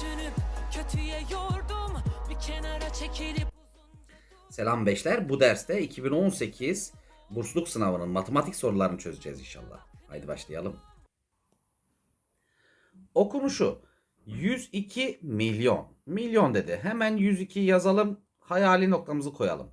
düşünüp kötüye yordum bir kenara çekilip Selam beşler. Bu derste 2018 bursluluk sınavının matematik sorularını çözeceğiz inşallah. Haydi başlayalım. Okunuşu 102 milyon. Milyon dedi. Hemen 102 yazalım. Hayali noktamızı koyalım.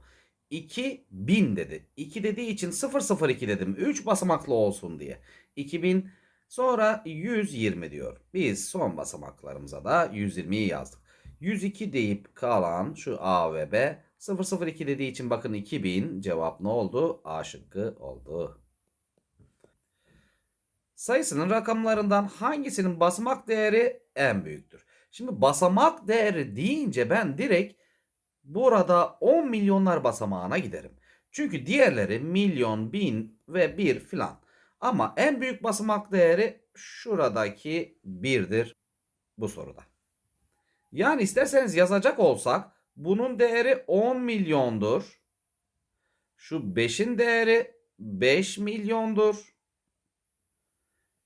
2000 dedi. 2 dediği için 002 dedim. 3 basamaklı olsun diye. 2000 sonra 120 diyor. Biz son basamaklarımıza da 120'yi yazdık. 102 deyip kalan şu A ve B 002 dediği için bakın 2000 cevap ne oldu? A şıkkı oldu. Sayısının rakamlarından hangisinin basamak değeri en büyüktür? Şimdi basamak değeri deyince ben direkt burada 10 milyonlar basamağına giderim. Çünkü diğerleri milyon, bin ve bir filan. Ama en büyük basamak değeri şuradaki 1'dir bu soruda. Yani isterseniz yazacak olsak bunun değeri 10 milyondur. Şu 5'in değeri 5 milyondur.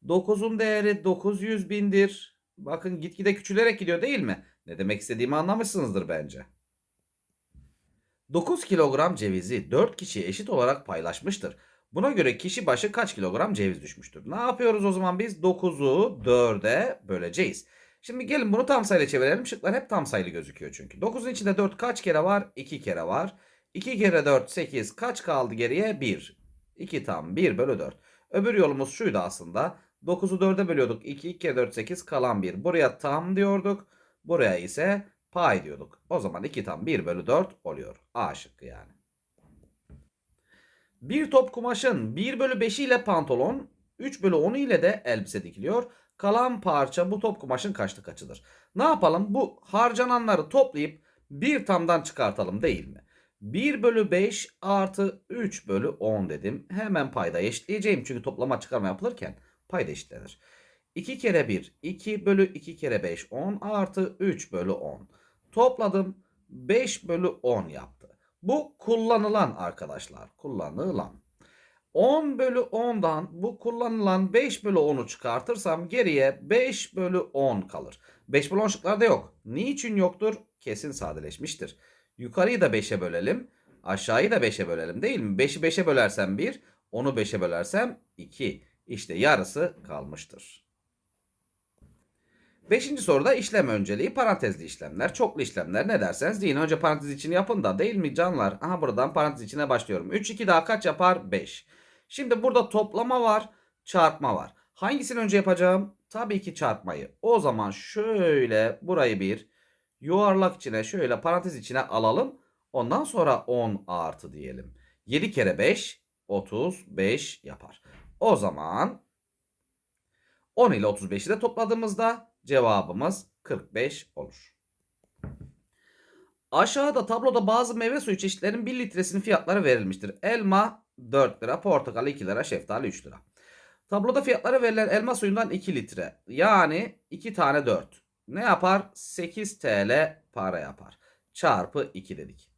9'un değeri 900 bindir. Bakın gitgide küçülerek gidiyor değil mi? Ne demek istediğimi anlamışsınızdır bence. 9 kilogram cevizi 4 kişiye eşit olarak paylaşmıştır. Buna göre kişi başı kaç kilogram ceviz düşmüştür? Ne yapıyoruz o zaman biz? 9'u 4'e böleceğiz. Şimdi gelin bunu tam sayıyla çevirelim. Şıklar hep tam sayılı gözüküyor çünkü. 9'un içinde 4 kaç kere var? 2 kere var. 2 kere 4 8 kaç kaldı geriye? 1. 2 tam 1 bölü 4. Öbür yolumuz şuydu aslında. 9'u 4'e bölüyorduk. 2, 2 kere 4 8 kalan 1. Buraya tam diyorduk. Buraya ise pay diyorduk. O zaman 2 tam 1 bölü 4 oluyor. A şıkkı yani. Bir top kumaşın 1 bölü 5 ile pantolon, 3 bölü 10 ile de elbise dikiliyor. Kalan parça bu top kumaşın kaçlı kaçıdır? Ne yapalım? Bu harcananları toplayıp bir tamdan çıkartalım değil mi? 1 bölü 5 artı 3 bölü 10 dedim. Hemen payda eşitleyeceğim. Çünkü toplama çıkarma yapılırken payda eşitlenir. 2 kere 1 2 bölü 2 kere 5 10 artı 3 bölü 10. Topladım 5 bölü 10 yaptı. Bu kullanılan arkadaşlar. Kullanılan. 10 bölü 10'dan bu kullanılan 5 bölü 10'u çıkartırsam geriye 5 bölü 10 kalır. 5 bölü 10 şıklarda yok. Niçin yoktur? Kesin sadeleşmiştir. Yukarıyı da 5'e bölelim. Aşağıyı da 5'e bölelim değil mi? 5'i 5'e bölersem 1, 10'u 5'e bölersem 2. İşte yarısı kalmıştır. Beşinci soruda işlem önceliği parantezli işlemler, çoklu işlemler ne derseniz deyin. Önce parantez içini yapın da değil mi canlar? Aha buradan parantez içine başlıyorum. 3, 2 daha kaç yapar? 5. Şimdi burada toplama var, çarpma var. Hangisini önce yapacağım? Tabii ki çarpmayı. O zaman şöyle burayı bir yuvarlak içine şöyle parantez içine alalım. Ondan sonra 10 artı diyelim. 7 kere 5 35 yapar. O zaman 10 ile 35'i de topladığımızda cevabımız 45 olur. Aşağıda tabloda bazı meyve suyu çeşitlerinin 1 litresinin fiyatları verilmiştir. Elma 4 lira, portakal 2 lira, şeftali 3 lira. Tabloda fiyatları verilen elma suyundan 2 litre. Yani 2 tane 4. Ne yapar? 8 TL para yapar. Çarpı 2 dedik.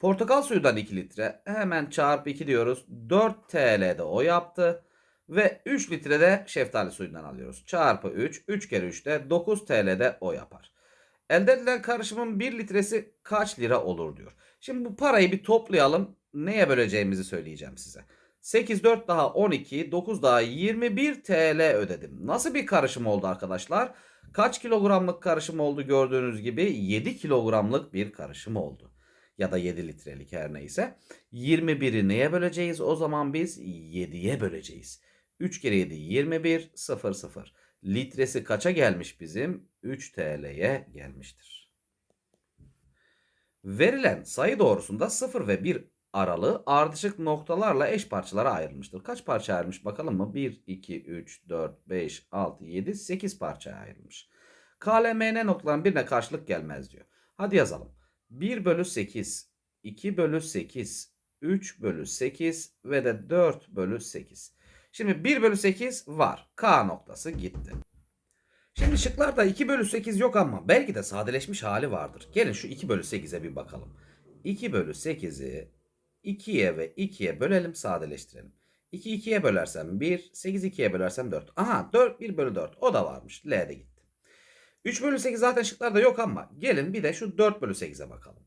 Portakal suyundan 2 litre. Hemen çarpı 2 diyoruz. 4 TL de o yaptı. Ve 3 litre de şeftali suyundan alıyoruz. Çarpı 3. 3 kere 3 de 9 TL de o yapar. Elde edilen karışımın 1 litresi kaç lira olur diyor. Şimdi bu parayı bir toplayalım. Neye böleceğimizi söyleyeceğim size. 8, 4 daha 12, 9 daha 21 TL ödedim. Nasıl bir karışım oldu arkadaşlar? Kaç kilogramlık karışım oldu gördüğünüz gibi 7 kilogramlık bir karışım oldu. Ya da 7 litrelik her neyse. 21'i neye böleceğiz? O zaman biz 7'ye böleceğiz. 3 kere 7 21 0 0. Litresi kaça gelmiş bizim? 3 TL'ye gelmiştir. Verilen sayı doğrusunda 0 ve 1 aralığı ardışık noktalarla eş parçalara ayrılmıştır. Kaç parça ayrılmış bakalım mı? 1, 2, 3, 4, 5, 6, 7, 8 parçaya ayrılmış. KLMN noktaların birine karşılık gelmez diyor. Hadi yazalım. 1 bölü 8, 2 bölü 8, 3 bölü 8 ve de 4 bölü 8. Şimdi 1 bölü 8 var. K noktası gitti. Şimdi şıklarda 2 bölü 8 yok ama belki de sadeleşmiş hali vardır. Gelin şu 2 bölü 8'e bir bakalım. 2 bölü 8'i 2'ye ve 2'ye bölelim sadeleştirelim. 2 2'ye bölersem 1, 8 2'ye bölersem 4. Aha 4 1 bölü 4 o da varmış. L de gitti. 3 bölü 8 zaten şıklarda yok ama gelin bir de şu 4 bölü 8'e bakalım.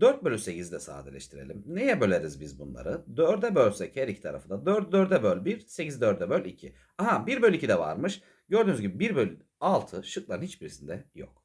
4 bölü 8'i de sadeleştirelim. Neye böleriz biz bunları? 4'e bölsek her iki tarafı da 4 4'e böl 1, 8 4'e böl 2. Aha 1 bölü 2 de varmış. Gördüğünüz gibi 1 bölü 6 şıkların hiçbirisinde yok.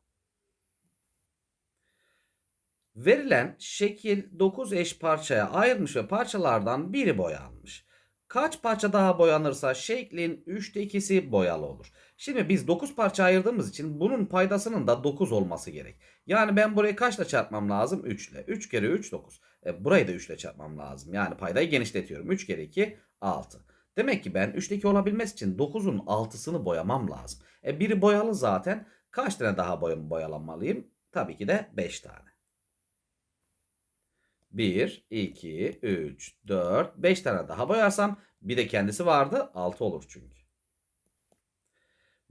Verilen şekil 9 eş parçaya ayrılmış ve parçalardan biri boyanmış. Kaç parça daha boyanırsa şeklin 3'te 2'si boyalı olur. Şimdi biz 9 parça ayırdığımız için bunun paydasının da 9 olması gerek. Yani ben burayı kaçla çarpmam lazım? 3 ile. 3 kere 3 9. E, burayı da 3 ile çarpmam lazım. Yani paydayı genişletiyorum. 3 kere 2 6. Demek ki ben 3'te 2 olabilmesi için 9'un 6'sını boyamam lazım. E, biri boyalı zaten. Kaç tane daha boyam boyalanmalıyım? Tabii ki de 5 tane. 1, 2, 3, 4, 5 tane daha boyarsam bir de kendisi vardı 6 olur çünkü.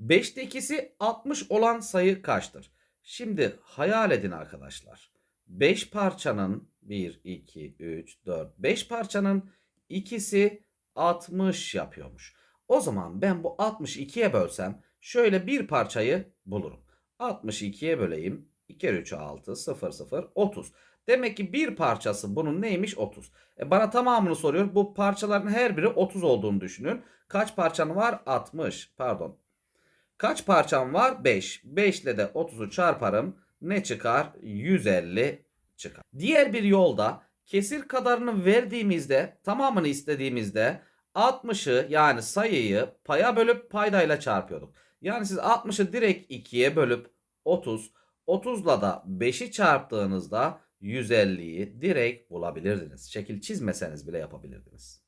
5'te ikisi 60 olan sayı kaçtır? Şimdi hayal edin arkadaşlar. 5 parçanın 1, 2, 3, 4, 5 parçanın ikisi 60 yapıyormuş. O zaman ben bu 62'ye bölsem şöyle bir parçayı bulurum. 62'ye böleyim. 2 kere 3 6 0 0 30. Demek ki bir parçası bunun neymiş 30. E bana tamamını soruyor. Bu parçaların her biri 30 olduğunu düşünün. Kaç parçan var? 60. Pardon. Kaç parçam var? 5. 5 ile de 30'u çarparım. Ne çıkar? 150 çıkar. Diğer bir yolda kesir kadarını verdiğimizde tamamını istediğimizde 60'ı yani sayıyı paya bölüp paydayla çarpıyorduk. Yani siz 60'ı direkt 2'ye bölüp 30, 30'la da 5'i çarptığınızda 150'yi direkt bulabilirdiniz. Şekil çizmeseniz bile yapabilirdiniz.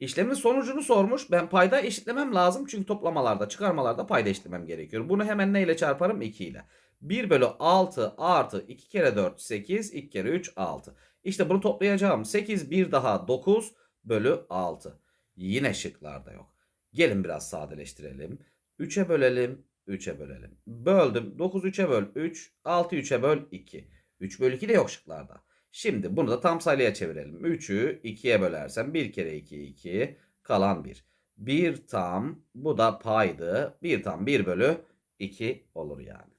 İşlemin sonucunu sormuş. Ben payda eşitlemem lazım. Çünkü toplamalarda, çıkarmalarda payda eşitlemem gerekiyor. Bunu hemen neyle çarparım? 2 ile. 1 bölü 6 artı 2 kere 4 8, 2 kere 3 6. İşte bunu toplayacağım. 8 bir daha 9 bölü 6. Yine şıklarda yok. Gelin biraz sadeleştirelim. 3'e bölelim, 3'e bölelim. Böldüm. 9 3'e böl 3, 6 3'e böl 2. 3 bölü 2 de yok şıklarda. Şimdi bunu da tam sayıya çevirelim. 3'ü 2'ye bölersem 1 kere 2 2 kalan 1. 1 tam bu da paydı. 1 tam 1 bölü 2 olur yani.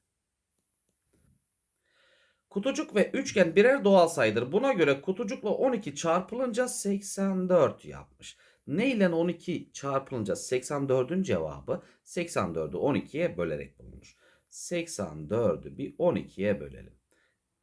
Kutucuk ve üçgen birer doğal sayıdır. Buna göre kutucukla 12 çarpılınca 84 yapmış. Ne ile 12 çarpılınca 84'ün cevabı 84'ü 12'ye bölerek bulunur. 84'ü bir 12'ye bölelim.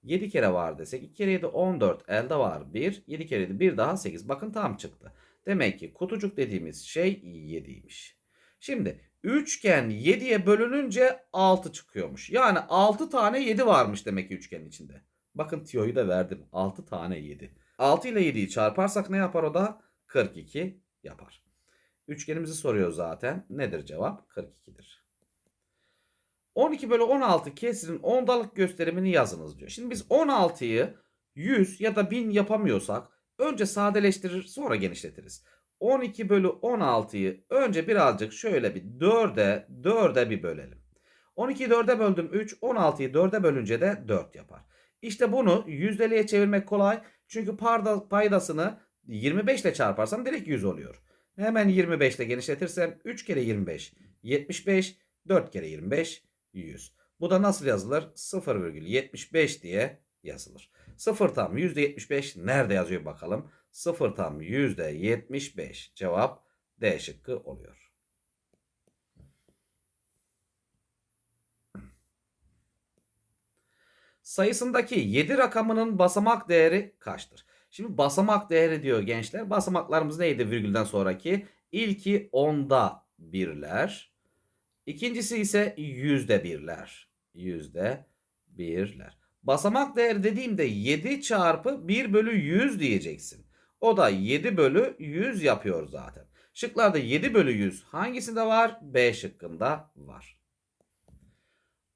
7 kere var desek 2 kere 7 14 elde var 1 7 kere 7 bir daha 8 bakın tam çıktı. Demek ki kutucuk dediğimiz şey 7'ymiş. Şimdi üçgen 7'ye bölününce 6 çıkıyormuş. Yani 6 tane 7 varmış demek ki üçgenin içinde. Bakın tiyoyu da verdim 6 tane 7. 6 ile 7'yi çarparsak ne yapar o da? 42 yapar. Üçgenimizi soruyor zaten. Nedir cevap? 42'dir. 12 bölü 16 kesirin ondalık gösterimini yazınız diyor. Şimdi biz 16'yı 100 ya da 1000 yapamıyorsak önce sadeleştirir sonra genişletiriz. 12 bölü 16'yı önce birazcık şöyle bir 4'e 4'e bir bölelim. 12'yi 4'e böldüm 3, 16'yı 4'e bölünce de 4 yapar. İşte bunu yüzdeliğe çevirmek kolay. Çünkü paydasını 25 ile çarparsam direkt 100 oluyor. Hemen 25 ile genişletirsem 3 kere 25 75 4 kere 25 100. Bu da nasıl yazılır? 0,75 diye yazılır. 0 tam %75 nerede yazıyor bakalım? 0 tam %75 cevap D şıkkı oluyor. Sayısındaki 7 rakamının basamak değeri kaçtır? Şimdi basamak değeri diyor gençler. Basamaklarımız neydi virgülden sonraki? İlki onda birler. İkincisi ise yüzde birler. Yüzde birler. Basamak değeri dediğimde 7 çarpı 1 bölü 100 diyeceksin. O da 7 bölü 100 yapıyor zaten. Şıklarda 7 bölü 100 hangisinde var? B şıkkında var.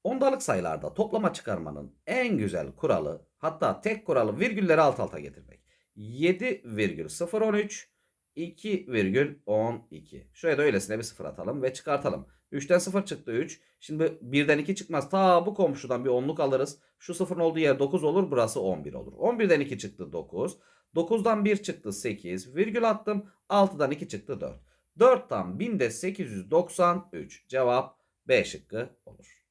Ondalık sayılarda toplama çıkarmanın en güzel kuralı hatta tek kuralı virgülleri alt alta getirmek. 7,013 2,12. Şuraya da öylesine bir sıfır atalım ve çıkartalım. 3'ten 0 çıktı 3. Şimdi 1'den 2 çıkmaz. Ta bu komşudan bir 10'luk alırız. Şu 0'ın olduğu yer 9 olur. Burası 11 olur. 11'den 2 çıktı 9. 9'dan 1 çıktı 8. Virgül attım. 6'dan 2 çıktı 4. 4 tam 1000'de 893. Cevap B şıkkı olur.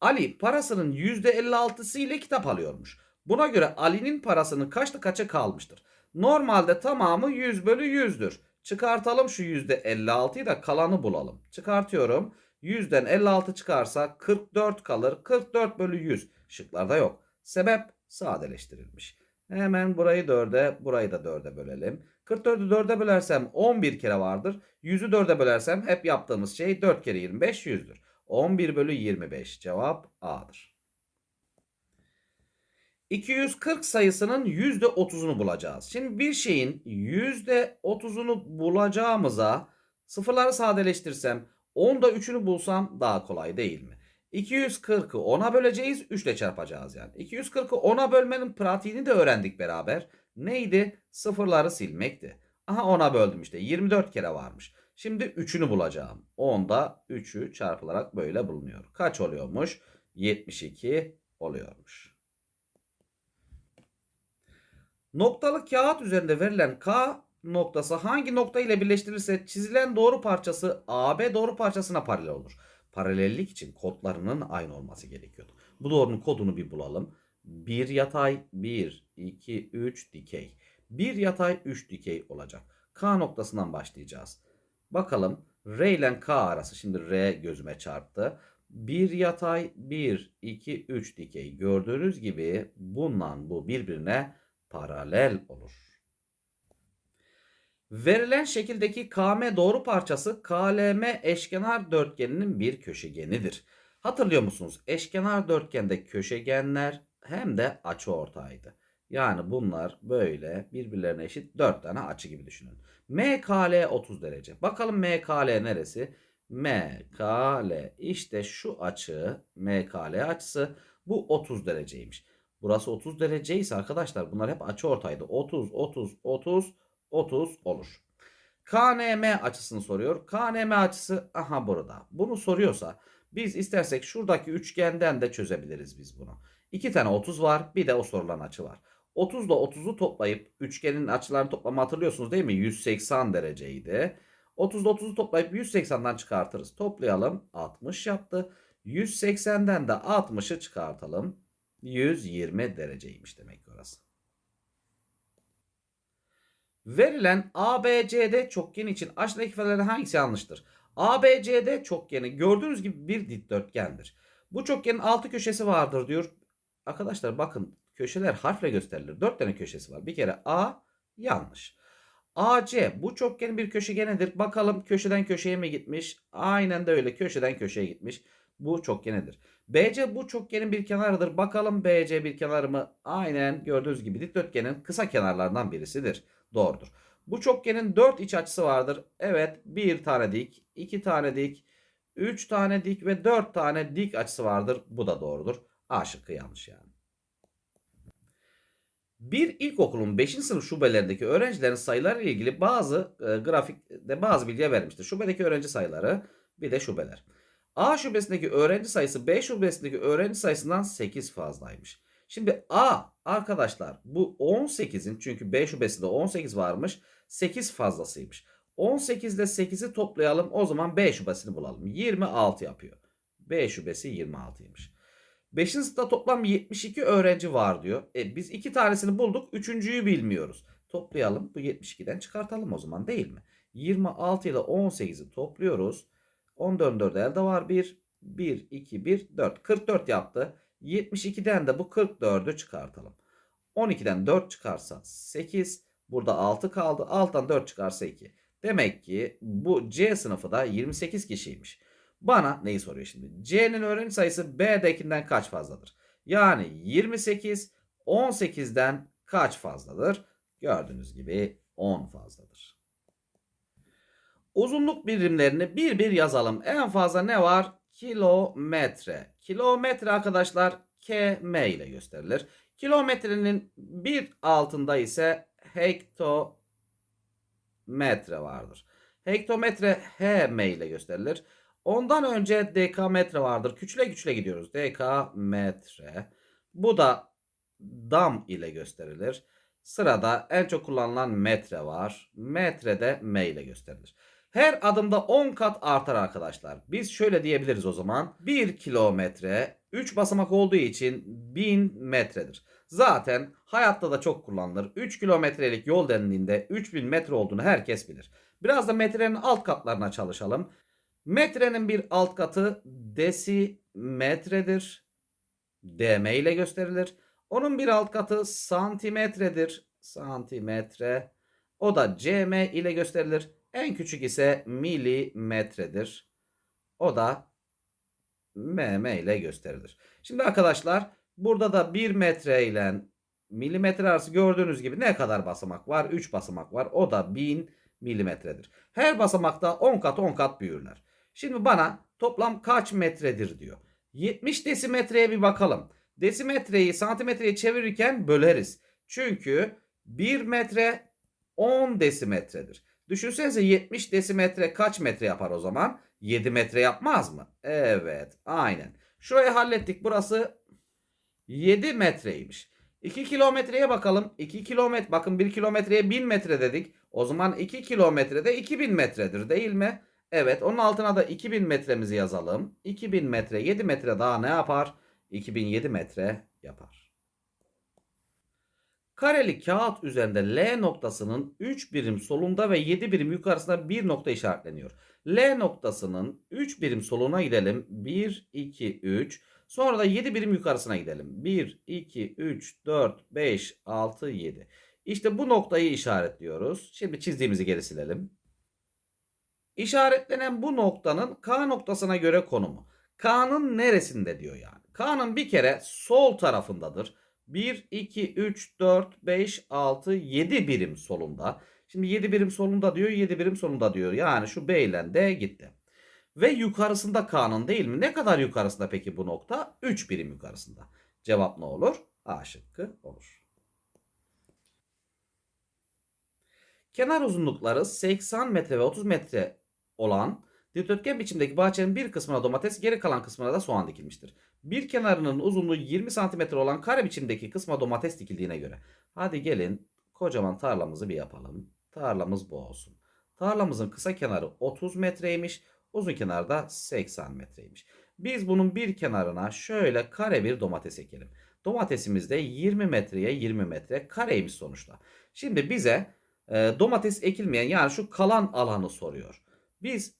Ali parasının %56'sı ile kitap alıyormuş. Buna göre Ali'nin parasının kaçta kaça kalmıştır? Normalde tamamı 100 bölü 100'dür. Çıkartalım şu %56'yı da kalanı bulalım. Çıkartıyorum. 100'den 56 çıkarsa 44 kalır. 44 bölü 100. Şıklarda yok. Sebep sadeleştirilmiş. Hemen burayı 4'e, burayı da 4'e bölelim. 44'ü 4'e bölersem 11 kere vardır. 100'ü 4'e bölersem hep yaptığımız şey 4 kere 25 100'dür. 11 bölü 25 cevap A'dır. 240 sayısının %30'unu bulacağız. Şimdi bir şeyin %30'unu bulacağımıza sıfırları sadeleştirsem 10'da 3'ünü bulsam daha kolay değil mi? 240'ı 10'a böleceğiz 3 ile çarpacağız yani. 240'ı 10'a bölmenin pratiğini de öğrendik beraber. Neydi? Sıfırları silmekti. Aha 10'a böldüm işte 24 kere varmış. Şimdi 3'ünü bulacağım. 10'da 3'ü çarpılarak böyle bulunuyor. Kaç oluyormuş? 72 oluyormuş. Noktalı kağıt üzerinde verilen K noktası hangi nokta ile birleştirilirse çizilen doğru parçası AB doğru parçasına paralel olur. Paralellik için kodlarının aynı olması gerekiyordu. Bu doğrunun kodunu bir bulalım. 1 yatay, 1, 2, 3 dikey. 1 yatay, 3 dikey olacak. K noktasından başlayacağız. Bakalım R ile K arası şimdi R gözüme çarptı. 1 yatay, 1, 2, 3 dikey. Gördüğünüz gibi bundan bu birbirine paralel olur. Verilen şekildeki KM doğru parçası KLM eşkenar dörtgeninin bir köşegenidir. Hatırlıyor musunuz? Eşkenar dörtgende köşegenler hem de açıortaydı. Yani bunlar böyle birbirlerine eşit 4 tane açı gibi düşünün. MKL 30 derece. Bakalım MKL neresi? MKL işte şu açı MKL açısı bu 30 dereceymiş. Burası 30 derece ise arkadaşlar bunlar hep açı ortaydı. 30, 30, 30, 30 olur. KNM açısını soruyor. KNM açısı aha burada. Bunu soruyorsa biz istersek şuradaki üçgenden de çözebiliriz biz bunu. İki tane 30 var bir de o sorulan açı var. 30 ile 30'u toplayıp üçgenin açılarını toplamı hatırlıyorsunuz değil mi? 180 dereceydi. 30 ile 30'u toplayıp 180'den çıkartırız. Toplayalım 60 yaptı. 180'den de 60'ı çıkartalım. 120 dereceymiş demek ki orası. Verilen ABCD çokgen için aşağıdaki ifadelerden hangisi yanlıştır? ABCD çokgeni gördüğünüz gibi bir dikdörtgendir. Bu çokgenin altı köşesi vardır diyor. Arkadaşlar bakın köşeler harfle gösterilir. Dört tane köşesi var. Bir kere A yanlış. AC bu çokgenin bir köşegenidir. Bakalım köşeden köşeye mi gitmiş? Aynen de öyle köşeden köşeye gitmiş. Bu çokgenidir. BC bu çokgenin bir kenarıdır. Bakalım BC bir kenar mı? Aynen gördüğünüz gibi dikdörtgenin kısa kenarlarından birisidir. Doğrudur. Bu çokgenin 4 iç açısı vardır. Evet bir tane dik, iki tane dik, 3 tane dik ve 4 tane dik açısı vardır. Bu da doğrudur. A şıkkı yanlış yani. Bir ilkokulun 5. sınıf şubelerindeki öğrencilerin sayıları ile ilgili bazı e, grafikte bazı bilgiler vermiştir. Şubedeki öğrenci sayıları bir de şubeler. A şubesindeki öğrenci sayısı B şubesindeki öğrenci sayısından 8 fazlaymış. Şimdi A arkadaşlar bu 18'in çünkü B şubesinde 18 varmış 8 fazlasıymış. 18 ile 8'i toplayalım o zaman B şubesini bulalım. 26 yapıyor. B şubesi 26'ymış. 5. sınıfta toplam 72 öğrenci var diyor. E, biz iki tanesini bulduk. Üçüncüyü bilmiyoruz. Toplayalım. Bu 72'den çıkartalım o zaman değil mi? 26 ile 18'i topluyoruz. 14 4 elde var 1. 1, 2, 1, 4. 44 yaptı. 72'den de bu 44'ü çıkartalım. 12'den 4 çıkarsa 8. Burada 6 kaldı. 6'dan 4 çıkarsa 2. Demek ki bu C sınıfı da 28 kişiymiş. Bana neyi soruyor şimdi? C'nin öğrenci sayısı B'dekinden kaç fazladır? Yani 28 18'den kaç fazladır? Gördüğünüz gibi 10 fazladır. Uzunluk birimlerini bir bir yazalım. En fazla ne var? Kilometre. Kilometre arkadaşlar km ile gösterilir. Kilometrenin bir altında ise hektometre vardır. Hektometre hm ile gösterilir. Ondan önce dekametre vardır. Küçüle küçüle gidiyoruz. Dekametre. Bu da dam ile gösterilir. Sırada en çok kullanılan metre var. Metre de m ile gösterilir. Her adımda 10 kat artar arkadaşlar. Biz şöyle diyebiliriz o zaman. 1 kilometre 3 basamak olduğu için 1000 metredir. Zaten hayatta da çok kullanılır. 3 kilometrelik yol dendiğinde 3000 metre olduğunu herkes bilir. Biraz da metrenin alt katlarına çalışalım. Metrenin bir alt katı desimetredir. dm ile gösterilir. Onun bir alt katı santimetredir. Santimetre. O da cm ile gösterilir. En küçük ise milimetredir. O da mm ile gösterilir. Şimdi arkadaşlar burada da 1 metre ile milimetre arası gördüğünüz gibi ne kadar basamak var? 3 basamak var. O da 1000 milimetredir. Her basamakta 10 kat 10 kat büyürler. Şimdi bana toplam kaç metredir diyor. 70 desimetreye bir bakalım. Desimetreyi santimetreye çevirirken böleriz. Çünkü 1 metre 10 desimetredir. Düşünsenize 70 desimetre kaç metre yapar o zaman? 7 metre yapmaz mı? Evet aynen. Şurayı hallettik. Burası 7 metreymiş. 2 kilometreye bakalım. 2 kilometre bakın 1 kilometreye 1000 metre dedik. O zaman 2 kilometrede 2000 metredir değil mi? Evet onun altına da 2000 metremizi yazalım. 2000 metre 7 metre daha ne yapar? 2007 metre yapar. Kareli kağıt üzerinde L noktasının 3 birim solunda ve 7 birim yukarısında bir nokta işaretleniyor. L noktasının 3 birim soluna gidelim. 1, 2, 3. Sonra da 7 birim yukarısına gidelim. 1, 2, 3, 4, 5, 6, 7. İşte bu noktayı işaretliyoruz. Şimdi çizdiğimizi geri silelim. İşaretlenen bu noktanın K noktasına göre konumu. K'nın neresinde diyor yani. K'nın bir kere sol tarafındadır. 1, 2, 3, 4, 5, 6, 7 birim solunda. Şimdi 7 birim solunda diyor, 7 birim solunda diyor. Yani şu B ile D gitti. Ve yukarısında K'nın değil mi? Ne kadar yukarısında peki bu nokta? 3 birim yukarısında. Cevap ne olur? A şıkkı olur. Kenar uzunlukları 80 metre ve 30 metre olan dikdörtgen biçimdeki bahçenin bir kısmına domates, geri kalan kısmına da soğan dikilmiştir. Bir kenarının uzunluğu 20 cm olan kare biçimdeki kısma domates dikildiğine göre. Hadi gelin kocaman tarlamızı bir yapalım. Tarlamız bu olsun. Tarlamızın kısa kenarı 30 metreymiş. Uzun kenarı da 80 metreymiş. Biz bunun bir kenarına şöyle kare bir domates ekelim. Domatesimiz de 20 metreye 20 metre kareymiş sonuçta. Şimdi bize e, domates ekilmeyen yani şu kalan alanı soruyor. Biz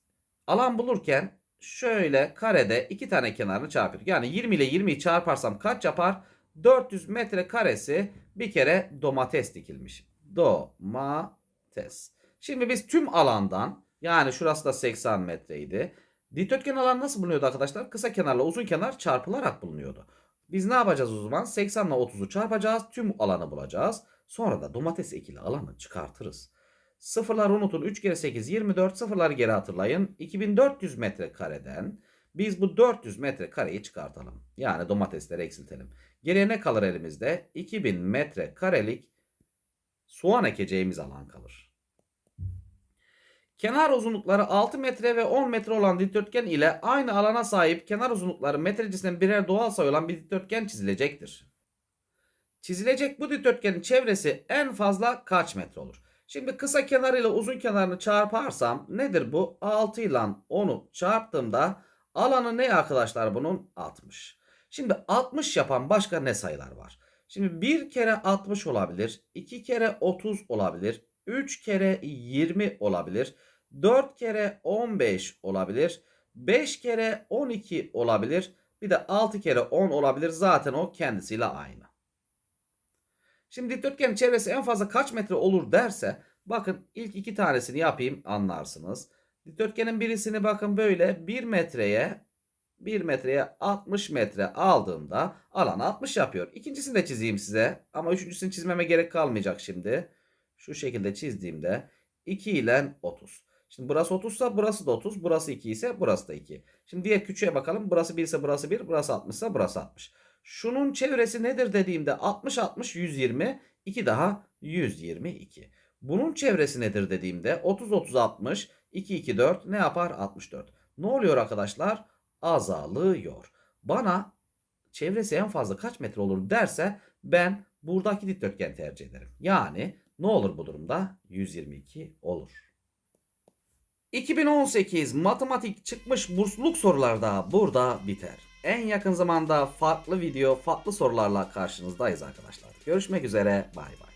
alan bulurken şöyle karede iki tane kenarını çarpıyorduk. Yani 20 ile 20'yi çarparsam kaç yapar? 400 metre karesi bir kere domates dikilmiş. Domates. Şimdi biz tüm alandan yani şurası da 80 metreydi. Dikdörtgen alan nasıl bulunuyordu arkadaşlar? Kısa kenarla uzun kenar çarpılarak bulunuyordu. Biz ne yapacağız o zaman? 80 ile 30'u çarpacağız. Tüm alanı bulacağız. Sonra da domates ekili alanı çıkartırız. Sıfırlar unutun. 3 kere 8 24. Sıfırları geri hatırlayın. 2400 metre kareden biz bu 400 metre kareyi çıkartalım. Yani domatesleri eksiltelim. Geriye ne kalır elimizde? 2000 metre karelik soğan ekeceğimiz alan kalır. Kenar uzunlukları 6 metre ve 10 metre olan dikdörtgen ile aynı alana sahip kenar uzunlukları metrecisinden birer doğal sayı olan bir dikdörtgen çizilecektir. Çizilecek bu dikdörtgenin çevresi en fazla kaç metre olur? Şimdi kısa kenarıyla uzun kenarını çarparsam nedir bu? 6 ile 10'u çarptığımda alanı ne arkadaşlar bunun? 60. Şimdi 60 yapan başka ne sayılar var? Şimdi bir kere 60 olabilir, 2 kere 30 olabilir, 3 kere 20 olabilir, 4 kere 15 olabilir, 5 kere 12 olabilir, bir de 6 kere 10 olabilir. Zaten o kendisiyle aynı. Şimdi dikdörtgenin çevresi en fazla kaç metre olur derse bakın ilk iki tanesini yapayım anlarsınız. Dikdörtgenin birisini bakın böyle 1 metreye 1 metreye 60 metre aldığımda alan 60 yapıyor. İkincisini de çizeyim size ama üçüncüsünü çizmeme gerek kalmayacak şimdi. Şu şekilde çizdiğimde 2 ile 30. Şimdi burası 30 ise burası da 30. Burası 2 ise burası da 2. Şimdi diğer küçüğe bakalım. Burası 1 ise burası 1. Burası 60 ise burası 60. Şunun çevresi nedir dediğimde 60 60 120 2 daha 122. Bunun çevresi nedir dediğimde 30 30 60 2 2 4 ne yapar 64. Ne oluyor arkadaşlar? Azalıyor. Bana çevresi en fazla kaç metre olur derse ben buradaki dikdörtgen tercih ederim. Yani ne olur bu durumda? 122 olur. 2018 matematik çıkmış bursluluk sorularda burada biter. En yakın zamanda farklı video, farklı sorularla karşınızdayız arkadaşlar. Görüşmek üzere. Bay bay.